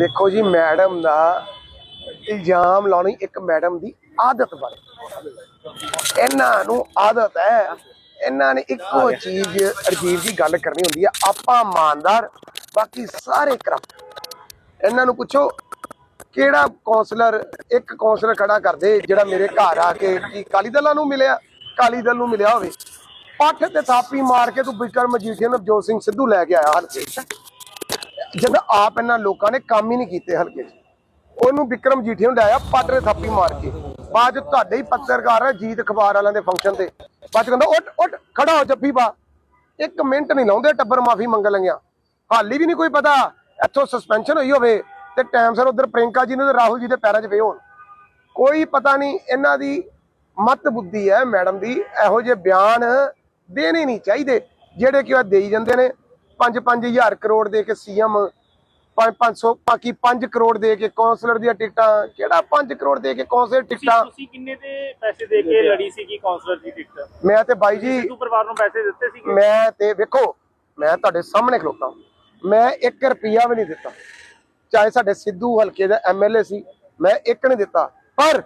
ਦੇਖੋ ਜੀ, ਮੈਡਮ ਦਾ ਇਲਜ਼ਾਮ ਲਾਉਣੀ ਇੱਕ ਮੈਡਮ ਦੀ ਆਦਤ ਬਣ ਇਹਨਾਂ ਨੂੰ ਆਦਤ ਹੈ, ਇਹਨਾਂ ਨੇ ਇੱਕੋ ਚੀਜ਼ ਅਜੀਬ ਜੀ ਗੱਲ ਕਰਨੀ ਹੁੰਦੀ ਹੈ, ਆਪਾਂ ਇਮਾਨਦਾਰ, ਬਾਕੀ ਸਾਰੇ ਕਰਪਟ ਇਹਨਾਂ ਨੂੰ ਪੁੱਛੋ, ਕਿਹੜਾ ਕਾਉਂਸਲਰ ਇੱਕ ਕਾਉਂਸਲਰ ਖੜਾ ਕਰਦੇ, ਜਿਹੜਾ ਮੇਰੇ ਘਰ ਆ ਕੇ ਕੀ ਕਾਲੀ ਦਲਾਂ ਨੂੰ ਮਿਲਿਆ, ਕਾਲੀ ਦਲ ਨੂੰ ਮਿਲਿਆ ਹੋਵੇ। ਪੱਠ ਤੇ ਥਾਪੀ ਮਾਰ ਕੇ ਤੂੰ ਬਿਕਰਮ ਮਜੀਠੀਆ ਨੂੰ ਨਵਜੋਤ ਸਿੰਘ ਸਿੱਧੂ ਲੈ ਕੇ ਆਇਆ ਹਲਕੇ ਜਦ ਆਪ ਇਹਨਾਂ ਲੋਕਾਂ ਨੇ ਕੰਮ ਹੀ ਨਹੀਂ ਕੀਤੇ ਹਲਕੇ 'ਚ। ਉਹਨੂੰ ਵਿਕਰਮ ਜੀਠੇ ਨੂੰ ਲਾਇਆ ਪੱਟ ਦੇ ਥਾਪੀ ਮਾਰ ਕੇ। ਬਾਅਦ ਤੁਹਾਡੇ ਹੀ ਪੱਤਰਕਾਰ ਜੀਤ ਅਖਬਾਰ ਵਾਲਿਆਂ ਦੇ ਫੰਕਸ਼ਨ ਤੇ। ਬਾਅਦ ਕਹਿੰਦਾ, ਉੱਠ ਉੱਠ, ਖੜਾ ਹੋ ਜੱਫੀ ਪਾ। ਇੱਕ ਮਿੰਟ ਨਹੀਂ ਲਾਉਂਦੇ, ਟੱਬਰ ਮਾਫੀ ਮੰਗ ਲੰਗਿਆ। ਹਾਲੀ ਵੀ ਨਹੀਂ ਕੋਈ ਪਤਾ, ਇੱਥੋਂ ਸਸਪੈਂਸ਼ਨ ਹੋਈ ਹੋਵੇ ਤੇ ਟਾਈਮ ਸਰ ਉਧਰ ਪ੍ਰਿੰਕਾ ਜੀ ਨੂੰ ਤੇ ਰਾਹੁਲ ਜੀ ਦੇ ਪੈਰਾਂ 'ਚ ਪਏ ਹੋਣ। ਕੋਈ ਪਤਾ ਨਹੀਂ ਇਹਨਾਂ ਦੀ ਮਤ ਬੁੱਧੀ ਹੈ ਮੈਡਮ ਦੀ, ਇਹੋ ਜਿਹੇ ਬਿਆਨ ਦੇਣੇ ਨਹੀਂ ਚਾਹੀਦੇ, ਜਿਹੜੇ ਕਿ ਉਹ ਦੇਈ ਜਾਂਦੇ ਨੇ। 5-5000 ਕਰੋੜ ਦੇ ਕੇ ਸੀਐਮ 5-500 ਬਾਕੀ 5 ਕਰੋੜ ਦੇ ਕੇ ਕਾਉਂਸਲਰ ਦੀਆਂ ਟਿਕਟਾਂ ਕਿਹੜਾ 5 ਕਰੋੜ ਦੇ ਕੇ ਕਾਉਂਸਲਰ ਟਿਕਟਾਂ? ਤੁਸੀਂ ਕਿੰਨੇ ਤੇ ਪੈਸੇ ਦੇ ਕੇ ਲੜੀ ਸੀਗੀ ਕਾਉਂਸਲਰ ਦੀ ਟਿਕਟ? ਮੈਂ ਤੇ ਬਾਈ ਜੀ ਸਿੱਧੂ ਪਰਿਵਾਰ ਨੂੰ ਪੈਸੇ ਦਿੱਤੇ ਸੀਗੇ? ਮੈਂ ਤੇ ਵੇਖੋ ਮੈਂ ਤੁਹਾਡੇ ਸਾਹਮਣੇ ਖਲੋਤਾ। ਮੈਂ 1 ਰੁਪਿਆ ਵੀ ਨਹੀਂ ਦਿੱਤਾ। ਚਾਹੇ ਸਾਡੇ ਸਿੱਧੂ ਹਲਕੇ ਦਾ ਐਮਐਲਏ ਸੀ ਮੈਂ ਇੱਕ ਨਹੀਂ ਦਿੱਤਾ। ਪਰ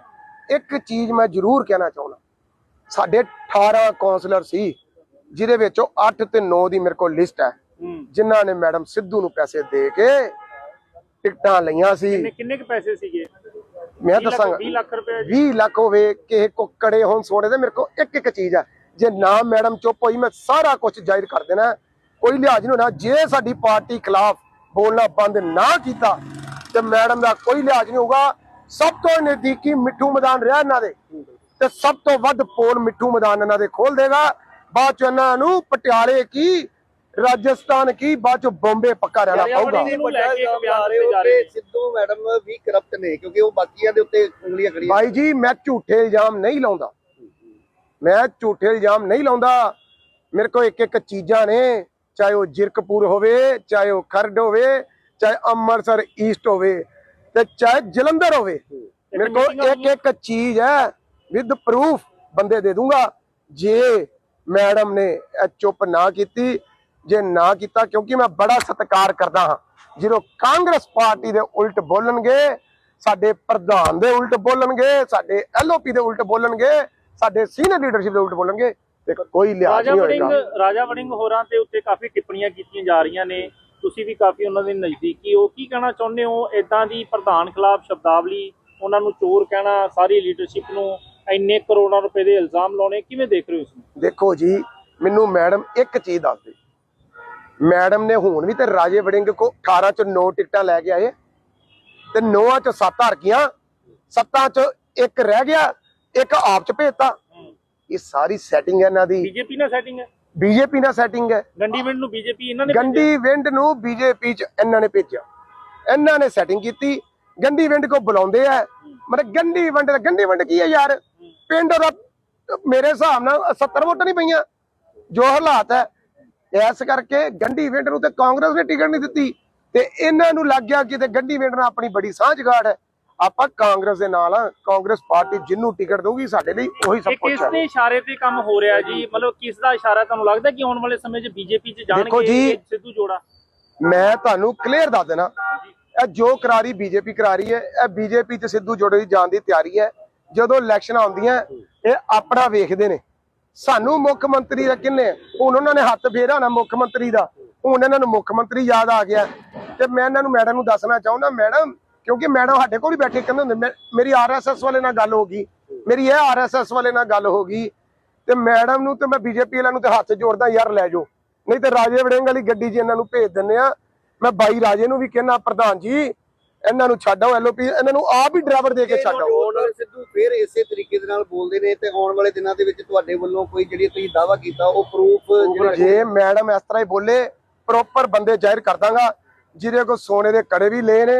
ਇੱਕ ਚੀਜ਼ ਮੈਂ ਜ਼ਰੂਰ ਕਹਿਣਾ ਚਾਹੁੰਦਾ। ਸਾਡੇ 18 ਕਾਉਂਸਲਰ ਸੀ ਜਿਹਦੇ ਵਿੱਚੋਂ 8 ਤੇ 9 ਦੀ ਮੇਰੇ ਕੋਲ ਲਿਸਟ ਹੂੰ। ਜਿਨ੍ਹਾਂ ਨੇ ਮੈਡਮ ਸਿੱਧੂ ਨੂੰ ਪੈਸੇ ਦੇ ਕੇ ਟਿਕਟਾਂ ਲਈਆਂ ਸੀ। ਕਿੰਨੇ ਕਿੰਨੇ ਕੁ ਪੈਸੇ ਸੀਗੇ? ਮੈਂ 20 ਲੱਖ- ਦੱਸਾਂਗਾ। 20 ਲੱਖ ਰੁਪਏ 20 ਲੱਖ ਹੋਵੇ ਕਿਸੇ ਕੋ ਕੜੇ ਹੋਣ ਸੋਨੇ ਦੇ ਮੇਰੇ ਕੋ ਇੱਕ ਇੱਕ ਚੀਜ਼ ਆ। ਜੇ ਨਾ ਮੈਡਮ ਚੁੱਪ ਹੋਈ ਮੈਂ ਸਾਰਾ ਕੁਝ ਜ਼ਾਹਿਰ ਕਰ ਦੇਣਾ। ਕੋਈ ਲਿਹਾਜ਼ ਨਹੀਂ ਹੋਣਾ। ਜੇ ਸਾਡੀ ਪਾਰਟੀ ਖਿਲਾਫ ਬੋਲਣਾ ਬੰਦ ਨਾ ਕੀਤਾ ਤੇ ਮੈਡਮ ਦਾ ਕੋਈ ਲਿਹਾਜ਼ ਨਹੀਂ ਹੋਊਗਾ। ਸਭ ਤੋਂ ਨਜ਼ਦੀਕੀ ਮਿੱਠੂ ਮੈਦਾਨ ਰਿਹਾ ਇਹਨਾਂ ਦੇ। ਤੇ ਸਭ ਤੋਂ ਵੱਧ ਪੋਲ ਮਿੱਠੂ ਮੈਦਾਨ ਇਹਨਾਂ ਦੇ ਖੋਲ ਦੇਗਾ। ਬਾਅਦ ਚ ਇਹਨਾਂ ਨੂੰ ਪਟਿਆਲੇ ਕੀ ਰਾਜਸਥਾਨ ਕੀ? ਬਾਅਦ ਚ ਬੰਬੇ ਪੱਕਾ ਰਹਿਣਾ ਪਊਗਾ। ਨੂੰ ਲੈ ਕੇ ਇੱਕ ਆ ਬਿਆਨ ਰਹੇ ਦਿੱਤੇ ਹੋ ਜਾ ਰਹੇ ਕਿ ਸਿੱਧੂ ਮੈਡਮ ਵੀ ਕਰਪਟ ਨੇ ਕਿਉਂਕਿ ਉਹ ਬਾਕੀਆਂ ਦੇ ਉੱਤੇ ਉਂਗਲੀਆਂ ਖੜੀਆਂ ਭਾਈ ਜੀ ਮੈਂ ਝੂਠੇ ਇਲਜ਼ਾਮ ਨਹੀਂ ਲਾਉਂਦਾ। ਮੈਂ ਝੂਠੇ ਇਲਜ਼ਾਮ ਨਹੀਂ ਲਾਉਂਦਾ। ਮੇਰੇ ਕੋਲ ਇੱਕ ਇੱਕ ਚੀਜ਼ਾਂ ਨੇ ਚਾਹੇ ਉਹ ਜਿਰਕਪੁਰ ਹੋਵੇ ਚਾਹੇ ਉਹ ਖਰੜ ਹੋਵੇ ਚਾਹੇ ਅੰਮ੍ਰਿਤਸਰ ਈਸਟ ਹੋਵੇ ਤੇ ਚਾਹੇ ਜਲੰਧਰ ਹੋਵੇ। ਮੇਰੇ ਕੋਲ ਇੱਕ ਇੱਕ ਚੀਜ਼ ਹੈ ਵਿਦ ਪ੍ਰੂਫ ਬੰਦੇ ਦੇ ਦੂੰਗਾ। ਜੇ ਮੈਡਮ ਨੇ ਇਹ ਚੁੱਪ ਨਾ ਕੀਤੀ ਜੇ ਨਾ ਕੀਤਾ ਕਿਉਂਕਿ ਮੈਂ ਬੜਾ ਸਤਿਕਾਰ ਕਰਦਾ ਹਾਂ। ਜਦੋਂ ਕਾਂਗਰਸ ਪਾਰਟੀ ਦੇ ਉਲਟ ਬੋਲਣਗੇ ਸਾਡੇ ਪ੍ਰਧਾਨ ਦੇ ਉਲਟ ਬੋਲਣਗੇ ਸਾਡੇ ਐਲਓਪੀ ਦੇ ਉਲਟ ਬੋਲਣਗੇ ਸਾਡੇ ਸੀਨੀਅਰ ਲੀਡਰਸ਼ਿਪ ਦੇ ਉਲਟ ਬੋਲਣਗੇ ਤੇ ਕੋਈ ਲਿਹਾਜ਼ ਨਹੀਂ ਹੋਏਗਾ। ਰਾਜਾ ਵੜਿੰਗ ਹੋਰਾਂ ਤੇ ਉੱਤੇ ਕਾਫੀ ਟਿੱਪਣੀਆਂ ਕੀਤੀਆਂ ਜਾ ਰਹੀਆਂ ਨੇ। ਤੁਸੀਂ ਵੀ ਕਾਫੀ ਉਹਨਾਂ ਦੇ ਨਜ਼ਦੀਕੀ ਹੋ। ਕੀ ਕਹਿਣਾ ਚਾਹੁੰਦੇ ਹੋ? ਇਦਾਂ ਦੀ ਪ੍ਰਧਾਨ ਖਿਲਾਫ ਸ਼ਬਦਾਵਲੀ ਉਹਨਾਂ ਨੂੰ ਚੋਰ ਕਹਿਣਾ ਸਾਰੀ ਲੀਡਰਸ਼ਿਪ ਨੂੰ ਇੰਨੇ ਕਰੋੜਾਂ ਰੁਪਏ ਦੇ ਇਲਜ਼ਾਮ ਲਾਉਣੇ ਕਿਵੇਂ ਦੇਖ ਰਹੇ ਹੋ ਇਸ ਨੂੰ? ਦੇਖੋ ਜੀ ਮੈਨੂੰ ਮੈਡਮ ਇੱਕ ਚੀਜ਼ ਦੱਸ ਦੇ ਮੈਡਮ ਨੇ ਹੁਣ ਵੀ ਤੇ ਰਾਜੇ ਵੜਿੰਗ ਕੋ 18 ਚ 9 ਟਿਕਟਾਂ ਲੈ ਕੇ ਆਏ ਤੇ 9 ਚ 7 ਹਰ ਗਈਆਂ 7 ਚ ਇੱਕ ਰਹਿ ਗਿਆ ਇੱਕ ਆਪ ਚ ਭੇਜਤਾ। ਇਹ ਸਾਰੀ ਸੈਟਿੰਗ ਹੈ ਇਹਨਾਂ ਦੀ। ਬੀਜੇਪੀ ਨਾਲ ਸੈਟਿੰਗ ਹੈ ਬੀਜੇਪੀ ਨਾਲ ਸੈਟਿੰਗ ਹੈ ਗੰਡੀਮੈਂਟ ਨੂੰ ਬੀਜੇਪੀ ਇਹਨਾਂ ਨੇ ਗੰਡੀ ਵਿੰਡ ਨੂੰ ਬੀਜੇਪੀ ਚ ਇਹਨਾਂ ਨੇ ਭੇਜਿਆ। ਇਹਨਾਂ ਨੇ ਸੈਟਿੰਗ ਕੀਤੀ। ਗੰਡੀ ਵਿੰਡ ਕੋ ਬੁਲਾਉਂਦੇ ਆ। ਮਤਲਬ ਗੰਡੀ ਵਿੰਡ ਗੰਡੀ ਵਿੰਡ ਕੀ ਹੈ ਯਾਰ? ਪਿੰਡ ਦਾ ਮੇਰੇ ਹਿਸਾਬ ਨਾਲ 70 ਵੋਟਾਂ ਨਹੀਂ ਪਈਆਂ। ਜੋ ਹਾਲਾਤ ਹੈ ਇਸ ਕਰਕੇ ਗੰਡੀ ਵਿੰਡ ਨੂੰ ਤੇ ਕਾਂਗਰਸ ਨੇ ਟਿਕਟ ਨਹੀਂ ਦਿੱਤੀ ਤੇ ਇਹਨਾਂ ਨੂੰ ਲੱਗ ਗਿਆ ਕਿ ਤੇ ਗੰਡੀ ਵਿੰਡ ਨਾਲ ਆਪਣੀ ਬੜੀ ਸਾਂਝਗਾੜ ਹੈ। ਆਪਾਂ ਕਾਂਗਰਸ ਦੇ ਨਾਲ ਆ ਕਾਂਗਰਸ ਪਾਰਟੀ ਜਿੰਨੂੰ ਟਿਕਟ ਦਊਗੀ ਸਾਡੇ ਲਈ ਉਹੀ ਸਭ ਕੁਝ ਕਿਸ ਹੈ। ਦੇ ਇਸ਼ਾਰੇ ਤੇ ਕੰਮ ਹੋ ਰਿਹਾ ਜੀ? ਮਤਲਬ ਕਿਸ ਦਾ ਇਸ਼ਾਰਾ ਤੁਹਾਨੂੰ ਲੱਗਦਾ ਕਿ ਆਉਣ ਵਾਲੇ ਸਮੇਂ 'ਚ ਬੀਜੇਪੀ 'ਚ ਜਾਣਗੇ ਸਿੱਧੂ ਜੋੜਾ? ਮੈਂ ਤੁਹਾਨੂੰ ਕਲੀਅਰ ਦੱਸ ਦੇਣਾ। ਇਹ ਜੋ ਕਰਾਰੀ ਬੀਜੇਪੀ ਕਰਾ ਰਹੀ ਹੈ ਇਹ ਬੀਜੇਪੀ ਤੇ ਸਿੱਧੂ ਜੋੜੇ ਦੀ ਜਾਣ ਦੀ ਤਿਆਰੀ ਹੈ। ਜਦੋਂ ਇਲੈਕਸ਼ਨ ਆਉਂਦੀਆਂ ਇਹ ਆਪਣਾ ਵੇਖਦੇ ਨੇ। ਸਾਨੂੰ ਮੁੱਖ ਮੰਤਰੀ ਦਾ ਕਿੰਨੇ? ਹੁਣ ਉਹਨਾਂ ਨੇ ਹੱਥ ਫੇਰਿਆ ਹੋਣਾ ਮੁੱਖ ਮੰਤਰੀ ਦਾ। ਹੁਣ ਇਹਨਾਂ ਨੂੰ ਮੁੱਖ ਮੰਤਰੀ ਯਾਦ ਆ ਗਿਆ। ਤੇ ਮੈਂ ਇਹਨਾਂ ਨੂੰ, ਮੈਡਮ ਨੂੰ ਦੱਸਣਾ ਚਾਹੁੰਦਾ, ਮੈਡਮ, ਕਿਉਂਕਿ ਮੈਡਮ ਸਾਡੇ ਕੋਲ ਹੀ ਬੈਠੇ ਕਹਿੰਦੇ ਹੁੰਦੇ, ਮੈਂ- ਮੇਰੀ ਆਰਐਸਐਸ ਵਾਲੇ ਨਾਲ ਗੱਲ ਹੋ ਗਈ। ਮੇਰੀ ਇਹ ਆਰਐਸਐਸ ਵਾਲੇ ਨਾਲ ਗੱਲ ਹੋ ਗਈ। ਤੇ ਮੈਡਮ ਨੂੰ ਤੇ ਮੈਂ ਬੀਜੇਪੀ ਵਾਲਿਆਂ ਨੂੰ ਤੇ ਹੱਥ ਜੋੜਦਾ, ਯਾਰ ਲੈ ਜਾਓ। ਨਹੀਂ ਤੇ ਰਾਜੇ ਵੜਿੰਗ ਵਾਲੀ ਗੱਡੀ 'ਚ ਇਹਨਾਂ ਨੂੰ ਭੇਜ ਦਿੰਨੇ ਆ, ਮੈਂ ਬਾਈ ਰਾਜੇ ਨੂੰ ਵੀ ਕਹਿਣਾ ਪ੍ਰਧਾਨ ਜੀ ਇਹਨਾਂ ਨੂੰ ਛੱਡੋ ਐਲਓਪੀ ਇਹਨਾਂ ਨੂੰ ਆਪ ਹੀ ਡਰਾਈਵਰ ਦੇ ਕੇ ਛੱਡੋ ਆਉਣ ਵਾਲੇ ਸਿੱਧੂ ਫੇਰ ਇਸੇ ਤਰੀਕੇ ਦੇ ਨਾਲ ਬੋਲਦੇ ਨੇ ਤੇ ਆਉਣ ਵਾਲੇ ਦਿਨਾਂ ਦੇ ਵਿੱਚ ਤੁਹਾਡੇ ਵੱਲੋਂ ਕੋਈ ਜਿਹੜੀ ਤੁਸੀਂ ਦਾਵਾ ਕੀਤਾ ਉਹ ਪ੍ਰੂਫ ਜੇ ਮੈਡਮ ਇਸ ਤਰ੍ਹਾਂ ਹੀ ਬੋਲੇ ਪ੍ਰੋਪਰ ਬੰਦੇ ਜ਼ਾਹਿਰ ਕਰ ਦਾਂਗਾ। ਜਿਹਦੇ ਕੋ ਸੋਨੇ ਦੇ ਕੜੇ ਵੀ ਲਏ ਨੇ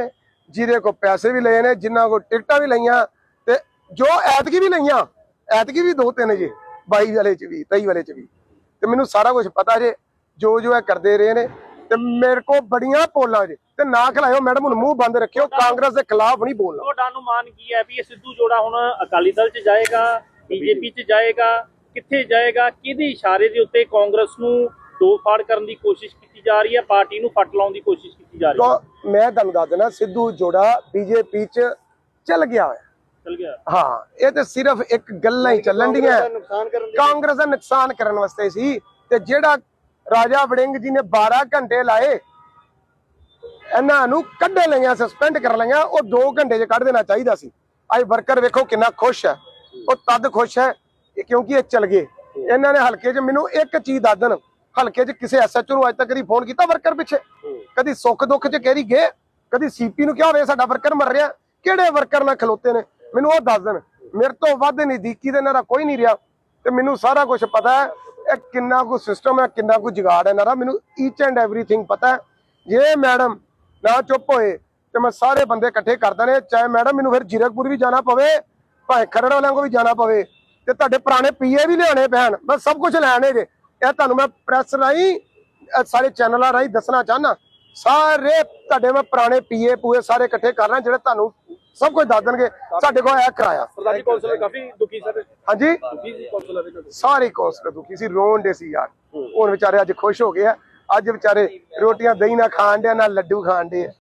ਜਿਹਦੇ ਕੋ ਪੈਸੇ ਵੀ ਲਏ ਨੇ ਜਿਨ੍ਹਾਂ ਕੋ ਟਿਕਟਾਂ ਵੀ ਲਈਆਂ ਤੇ ਜੋ ਐਤਕੀ ਵੀ ਲਈਆਂ ਐਤਕੀ ਵੀ ਦੋ ਤਿੰਨ ਜੇ 22 ਵਾਲੇ ਚ ਵੀ 23 ਵਾਲੇ ਚ ਵੀ। ਤੇ ਮੈਨੂੰ ਸਾਰਾ ਕੁਝ ਪਤਾ ਜੇ ਜੋ ਜੋ ਇਹ ਕਰਦੇ ਰਹੇ ਨੇ ਤੇ ਮੇਰੇ ਕੋ ਬੜੀਆਂ ਪੋਲਾਂ ਜੇ। ਤੇ ਨਾ ਖਲਾਇਓ ਮੈਡਮ ਹੁਣ ਮੂੰਹ ਬੰਦ ਰੱਖਿਓ ਕਾਂਗਰਸ ਦੇ ਖਿਲਾਫ ਨਹੀਂ ਬੋਲਣਾ। ਤੁਹਾਡਾ ਅਨੁਮਾਨ ਕੀ ਹੈ ਵੀ ਇਹ ਸਿੱਧੂ ਜੋੜਾ ਹੁਣ ਅਕਾਲੀ ਦਲ 'ਚ ਜਾਏਗਾ ਬੀਜੇਪੀ 'ਚ ਜਾਏਗਾ ਕਿੱਥੇ ਜਾਏਗਾ? ਕਿਹਦੇ ਇਸ਼ਾਰੇ ਦੇ ਉੱਤੇ ਕਾਂਗਰਸ ਨੂੰ ਦੋ ਫਾੜ ਕਰਨ ਦੀ ਕੋਸ਼ਿਸ਼ ਕੀਤੀ ਜਾ ਰਹੀ ਹੈ ਪਾਰਟੀ ਨੂੰ ਫੱਟ ਲਾਉਣ ਦੀ ਕੋਸ਼ਿਸ਼ ਕੀਤੀ ਜਾ ਰਹੀ ਹੈ? ਮੈਂ ਤੁਹਾਨੂੰ ਦੱਸ ਦਿੰਦਾ ਸਿੱਧੂ ਜੋੜਾ ਬੀਜੇਪੀ ਚ ਚੱਲ ਗਿਆ ਹੋਇਆ। ਚਲ ਗਿਆ। ਹਾਂ ਇਹ ਤੇ ਸਿਰਫ ਇੱਕ ਗੱਲਾਂ ਹੀ ਚੱਲਣ ਡੀਆਂ। ਦਾ ਨੁਕਸਾਨ ਕਰਨ ਦੀ ਕਾਂਗਰਸ ਦਾ ਨੁਕਸਾਨ ਕਰਨ ਵਾਸਤੇ ਸੀ ਤੇ ਜਿਹੜਾ ਰਾਜਾ ਵੜਿੰਗ ਜੀ ਨੇ 12 ਘੰਟੇ ਲਾਏ। ਇਹਨਾਂ ਨੂੰ ਕੱਢ ਲਈਆਂ ਸਸਪੈਂਡ ਕਰ ਲਈਆਂ। ਉਹ 2 ਘੰਟੇ 'ਚ ਕੱਢ ਦੇਣਾ ਚਾਹੀਦਾ ਸੀ। ਅੱਜ ਵਰਕਰ ਵੇਖੋ ਕਿੰਨਾ ਖੁਸ਼ ਹੈ। ਉਹ ਤਦ ਖੁਸ਼ ਹੈ ਕਿਉਂਕਿ ਇਹ ਚਲ ਗਏ। ਇਹਨਾਂ ਨੇ ਹਲਕੇ 'ਚ ਮੈਨੂੰ ਇੱਕ ਚੀਜ਼ ਦੱਸ ਦੇਣ। ਹਲਕੇ 'ਚ ਕਿਸੇ ਐਸਐਚਓ ਨੂੰ ਅੱਜ ਤੱਕ ਕਦੀ ਫੋਨ ਕੀਤਾ ਵਰਕਰ ਪਿੱਛੇ? ਕਦੀ ਸੁੱਖ ਦੁੱਖ 'ਚ ਕਹਿਰੀ ਗਏ? ਕਦੀ ਸੀਪੀ ਨੂੰ ਕਿਹਾ ਹੋਵੇ ਸਾਡਾ ਵਰਕਰ ਮਰ ਰਿਹਾ? ਕਿਹੜੇ ਵਰਕਰ ਨਾਲ ਖਲੋਤੇ ਨੇ? ਮੈਨੂੰ ਉਹ ਦੱਸ ਦੇਣ। ਮੇਰੇ ਤੋਂ ਵੱਧ ਨਜ਼ਦੀਕੀ ਦੇ ਇਹਨਾਂ ਦਾ ਕੋਈ ਨਹੀਂ ਰਿਹਾ। ਤੇ ਮੈਨੂੰ ਸਾਰਾ ਕੁਝ ਪਤਾ ਹੈ। ਇਹ ਕਿੰਨਾ ਕੁ ਸਿਸਟਮ ਹੈ, ਕਿੰਨਾ ਕੁ ਜੁਗਾੜ ਹੈ ਨਾ ਮੈਨੂੰ ਈਚ ਐਂਡ ਐਵਰੀਥਿੰਗ ਪਤਾ ਹੈ। ਜੇ ਮੈਡਮ ਨਾ ਚੁੱਪ ਹੋਏ, ਤੇ ਮੈਂ ਸਾਰੇ ਬੰਦੇ ਇਕੱਠੇ ਕਰਦਾ ਦੇਣੇ। ਚਾਹੇ ਮੈਡਮ ਮੈਨੂੰ ਫਿਰ ਜੀਰਕਪੁਰ ਵੀ ਜਾਣਾ ਪਵੇ, ਭਾਵੇਂ ਖਰੜ ਵਾਲਿਆਂ ਕੋ ਵੀ ਜਾਣਾ ਪਵੇ, ਤੇ ਤੁਹਾਡੇ ਪੁਰਾਣੇ ਪੀਏ ਵੀ ਲਿਆਣੇ ਪੈਣ ਮੈਂ ਸਭ ਕੁਝ ਲੈਣੇ ਜੇ ਇਹ ਤੁਹਾਨੂੰ ਮੈਂ ਪ੍ਰੈਸ ਰਾਹੀਂ ਸਾਰੇ ਚੈਨਲਾਂ ਰਾਹੀਂ ਦੱਸਣਾ ਚਾਹਨਾ ਸਾਰੇ ਤੁਹਾਡੇ ਮੈਂ ਪੁਰਾਣੇ ਪੀਏ ਪੂਏ ਸਾਰੇ ਇਕੱਠੇ ਕਰਨਾ ਜਿਹੜੇ ਤੁਹਾਨੂੰ ਸਭ ਕੁਝ ਦੱਸ ਦੇਣਗੇ। ਸਾਡੇ ਕੋਲ ਇਹ ਕਰਾਇਆ। ਸਰਦਾਰ ਕੌਂਸਲਰ ਕਾਫੀ ਦੁਖੀ ਸਰ ਹਾਂਜੀ? ਦੁਖੀ ਸੀ ਕੌਂਸਲਰ ਸਾਰੇ ਕੌਂਸਲਰ ਦੁਖੀ ਸੀ ਰੋਣ ਦੇ ਸੀ ਯਾਰ। ਹੁਣ ਵਿਚਾਰੇ ਅੱਜ ਖੁਸ਼ ਹੋ ਗਏ ਆ। ਅੱਜ ਵਿਚਾਰੇ ਰੋਟੀਆਂ ਦਹੀਂ ਨਾਲ ਖਾਣ ਦੇ ਨਾਲ ਲੱਡੂ ਖਾਣ ਦੇ